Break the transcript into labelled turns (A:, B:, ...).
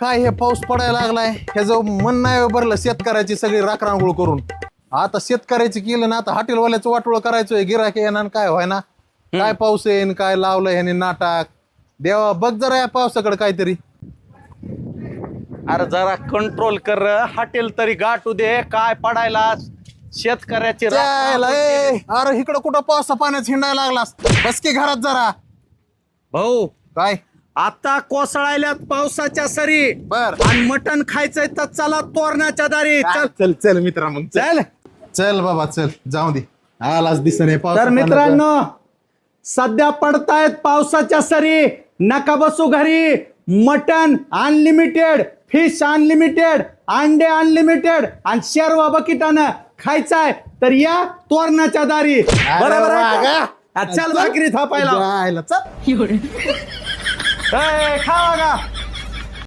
A: काय हे पाऊस पडायला लागलाय? ह्याचं मन नाही भरलं शेतकऱ्याची सगळी राखरांगोळ करून. आता शेतकऱ्याची केलं ना आता हॉटेलवाल्याचं वाटोळ करायचंय गिराक येणार काय व्हाय ना काय पाऊस येईन काय लावलं ह्याने नाटाक? देवा बघ जरा या पावसाकडे काहीतरी.
B: अरे जरा कंट्रोल कर हॉटेल तरी गाठू दे काय पडायला शेतकऱ्याची राख-
A: त्याला, ए, अरे इकडं कुठं पावसा पाण्यात हिंडायला लागलास? बस की घरात जरा.
B: भाऊ.
A: काय?
B: आता कोसळायल्यात पावसाच्या सरी.
A: बर.
B: आणि मटण खायचंय तर चला तोरणाच्या दारी. चल.
A: चल चल मित्रा मग
B: चल.
A: चल. बाबा चल. जाऊ दे. आलाच दिसणे पाऊस
B: तर मित्रांनो सध्या पडतायत पावसाच्या सरी. नका बसू घरी. मटन अनलिमिटेड फिश अनलिमिटेड अंडे अनलिमिटेड आणि शेरवा बकिटानं खायचाय तर या तोरणाच्या दारी. बरोबर आहे का? चल भाकरी थापायला.
A: जायला. चल.
B: ए, खावा का